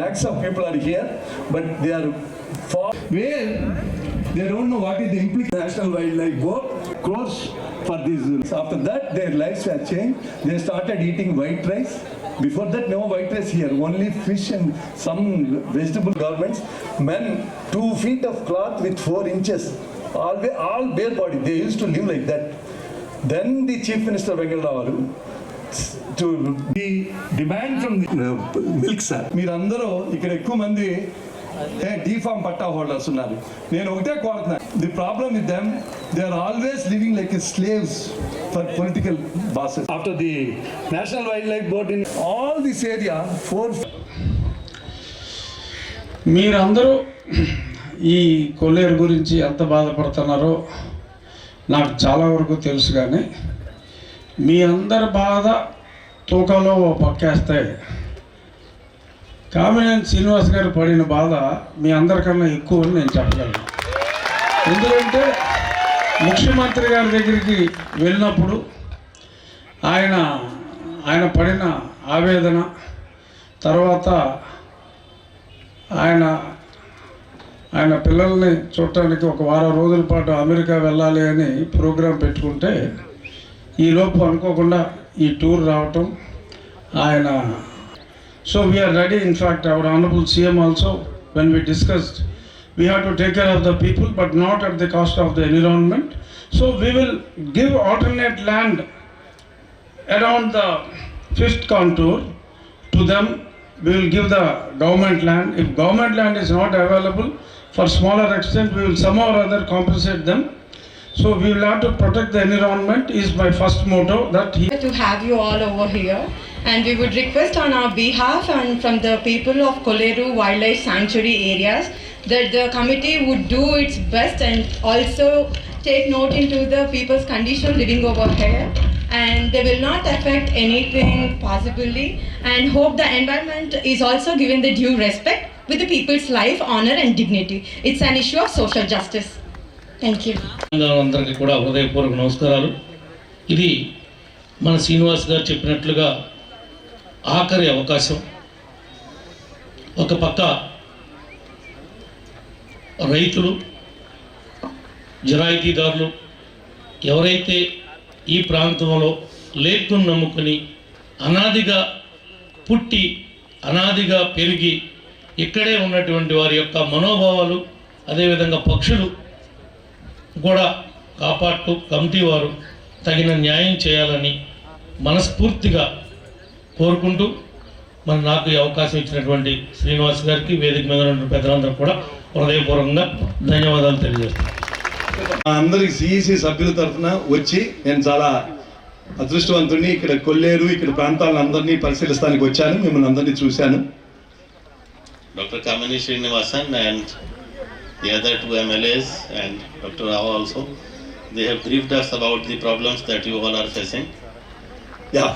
lakhs of people are here, but they are far where they don't know what is the implication. National Wildlife Board crores for these. After that, their lives have changed. They started eating white rice. Before that, no white rice here, only fish and some vegetable garments. Men, two feet of cloth with four inches, all, all bare body. They used to live like that. Then the Chief Minister Vengadavaru to the demand from milk sir మీరందరూ ఇక్కడ ఎక్కువ మంది DPharm పట్టా holders ఉన్నారు. నేను ఒకటే కోరుతున్నాను the problem with them they are always living like slaves for political bosses after the national wild life board in all this area for మీరందరూ ఈ కొల్లేరు గురించి ఎంత బాధపడుతున్నారో నాకు చాలా వరకు తెలుసు కానీ మీ అందరి బాధ తూకంలో ఓ పక్కేస్తే. కామినేని శ్రీనివాస్ గారు పడిన బాధ మీ అందరికన్నా ఎక్కువ అని నేను చెప్పగలను. ఎందుకంటే ముఖ్యమంత్రి గారి దగ్గరికి వెళ్ళినప్పుడు ఆయన ఆయన పడిన ఆవేదన తర్వాత ఆయన ఆయన పిల్లల్ని చూడటానికి ఒక వారం రోజుల పాటు అమెరికా వెళ్ళాలి అని ప్రోగ్రాం పెట్టుకుంటే ఈలోపు అనుకోకుండా ఈ టూర్ రావటం ఆయన so we are ready in fact our honourable CM also when we discussed we have to take care of the people but not at the cost of the environment so we will give alternate land around the fifth contour to them we will give the government land if government land is not available for smaller extent we will somehow or other compensate them so we will have to protect the environment is my first motto that he to have you all over here and we would request on our behalf and from the people of Koleru Wildlife Sanctuary areas that the committee would do its best and also take note into the people's condition living over here and they will not affect anything possibly and hope the environment is also given the due respect with the people's life, honor and dignity. It's an issue of social justice. అందరికీ కూడా హృదయపూర్వక నమస్కారాలు. ఇది మన శ్రీనివాస్ గారు చెప్పినట్లుగా ఆఖరి అవకాశం. ఒక పక్క రైతులు జరాయితీదారులు ఎవరైతే ఈ ప్రాంతంలో లేకును నమ్ముకొని అనాదిగా పుట్టి అనాదిగా పెరిగి ఇక్కడే ఉన్నటువంటి వారి యొక్క మనోభావాలు అదేవిధంగా పక్షులు కూడా కాపాడుతూ కమిటీ వారు తగిన న్యాయం చేయాలని మనస్ఫూర్తిగా కోరుకుంటూ మరి నాకు ఈ అవకాశం ఇచ్చినటువంటి శ్రీనివాస్ గారికి వేదిక మీద ఉన్న పెద్దలందరూ కూడా హృదయపూర్వకంగా ధన్యవాదాలు తెలియజేస్తాను మా అందరి సిఈసి సభ్యుల తరఫున వచ్చి నేను చాలా అదృష్టవంతుడిని ఇక్కడ కొల్లేరు ఇక్కడ ప్రాంతాలను అందరినీ పరిశీలిస్తానికి వచ్చాను మిమ్మల్ని అందరినీ చూశాను Dr. Kamini Srinivasan and the other two MLAs and Dr. Rao also. They have briefed us about the problems that you all are facing. Yeah.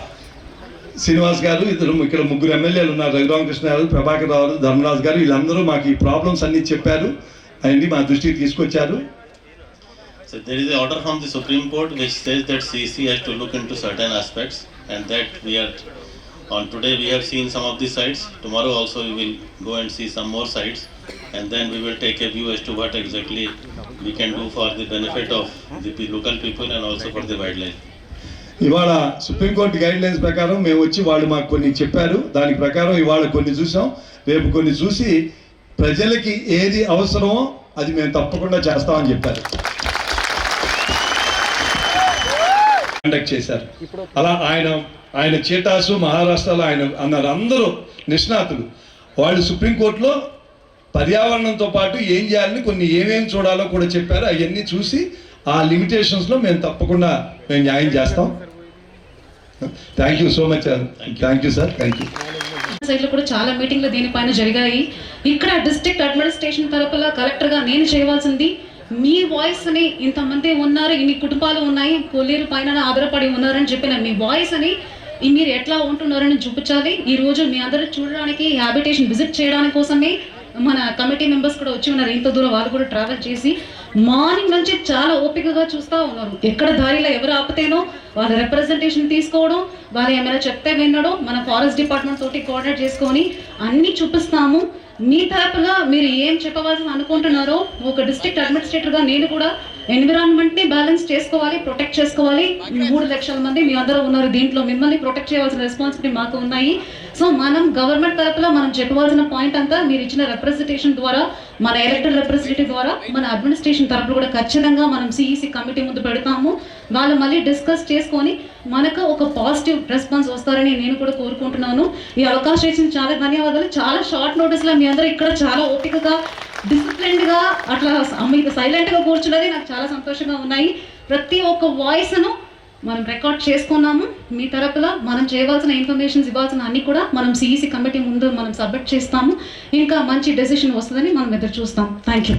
Srinivas garu ఇద్దరు ఇక్కడ ముగ్గురు ఎమ్మెల్యేలు ఉన్నారు రఘురామకృష్ణ గారు ప్రభాకర్ రావు ధర్మరాజు గారు వీళ్ళందరూ మాకు ఈ ప్రాబ్లమ్స్ అన్ని చెప్పారు అవన్నీ మా దృష్టికి తీసుకొచ్చారు there is order from the Supreme Court CC has to look into certain and on today we seen sites tomorrow also you will go and see some more sites and then we will take a view as to what exactly we can do for the benefit of the local people and also for the wildlife. ఇవాళ Supreme Court guidelines ప్రకారం మేము వచ్చి వాళ్ళు మాకు కొన్ని చెప్పారు. దాని ప్రకారం ఇవాళ కొన్ని చూసాం రేపు కొన్ని చూసి ప్రజలకి ఏది అవసరమో అది మేము తప్పకుండా చేస్తామని చెప్పారు. కండక్ట్ చేశారు. అలా ఆయన ఆయన చీటాసు మహారాష్ట్రలో ఆయన అన్నారు. అందరూ నిష్ణాతులు. వాళ్ళు సుప్రీంకోర్టులో పర్యావరణంతో పాటు ఏం చేయాలని కొన్ని ఏమేమి చూడాలో కూడా చెప్పారు. అవన్నీ చూసి ఆ లిమిటేషన్స్లో మేము తప్పకుండా మేము న్యాయం చేస్తాం. Thank you so much thank you sir thank you సైడ్లో కూడా చాలా మీటింగ్లు దీనిపైన జరిగాయి. ఇక్కడ డిస్ట్రిక్ట్ అడ్మినిస్ట్రేషన్ తరపున కలెక్టర్గా నేను చేయవలసింది మీ వాయిస్ని ఇంతమంది ఉన్నారు ఇన్ని కుటుంబాలు ఉన్నాయి కొల్లేరు పైన ఆధారపడి ఉన్నారని చెప్పిన మీ వాయిస్ని ఈ మీరు ఎట్లా ఉంటున్నారని చూపించాలి. ఈ రోజు మీ అందరూ చూడడానికి హ్యాబిటేషన్ విజిట్ చేయడానికి కోసమే మన కమిటీ మెంబర్స్ కూడా వచ్చి ఉన్నారు. ఇంత దూరం వాళ్ళు కూడా ట్రావెల్ చేసి మార్నింగ్ నుంచి చాలా ఓపికగా చూస్తూ ఉన్నారు. ఎక్కడ దారిలో ఎవరు ఆపితేనో వాళ్ళ రిప్రజెంటేషన్ తీసుకోవడం వాళ్ళు ఏమైనా చెప్తే వినడం మన ఫారెస్ట్ డిపార్ట్మెంట్ తోటి కోఆర్డినేట్ చేసుకొని అన్నీ చూపిస్తాము. మీ తరపుగా మీరు ఏం చెప్పవలసి అనుకుంటున్నారో ఒక డిస్ట్రిక్ట్ అడ్మినిస్ట్రేటర్గా నేను కూడా ఎన్విరాన్మెంట్ని బ్యాలెన్స్ చేసుకోవాలి ప్రొటెక్ట్ చేసుకోవాలి. మూడు లక్షల మంది మీ అందరూ ఉన్నారు దీంట్లో. మిమ్మల్ని ప్రొటెక్ట్ చేయవలసిన రెస్పాన్సిబిలిటీ మాకు ఉన్నాయి. సో మనం గవర్నమెంట్ తరపులో మనం చెప్పవలసిన పాయింట్ అంతా మీరు ఇచ్చిన రిప్రజెంటేషన్ ద్వారా మన ఎలక్టెడ్ రిప్రజెంటేటివ్ ద్వారా మన అడ్మినిస్ట్రేషన్ తరపున కూడా ఖచ్చితంగా మనం సిఈసి కమిటీ ముందు పెడతాము. వాళ్ళు మళ్ళీ డిస్కస్ చేసుకొని మనకు ఒక పాజిటివ్ రెస్పాన్స్ వస్తారని నేను కూడా కోరుకుంటున్నాను. ఈ అవకాశం ఇచ్చిన చాలా ధన్యవాదాలు. చాలా షార్ట్ నోటీస్లో మీ అందరూ ఇక్కడ చాలా ఓపికగా డిసిప్లిన్డ్గా అట్లా మీకు సైలెంట్గా కూర్చున్నది నాకు చాలా సంతోషంగా ఉన్నాయి. ప్రతి ఒక్క వాయిస్ను మనం రికార్డ్ చేసుకున్నాము. మీ తరపున మనం చేయవలసిన ఇన్ఫర్మేషన్స్ ఇవ్వాల్సిన అన్ని కూడా మనం సిఈసి కమిటీ ముందు మనం సబ్మిట్ చేస్తాము. ఇంకా మంచి డెసిషన్ వస్తుందని మనం ఎదురు చూస్తాం. Thank you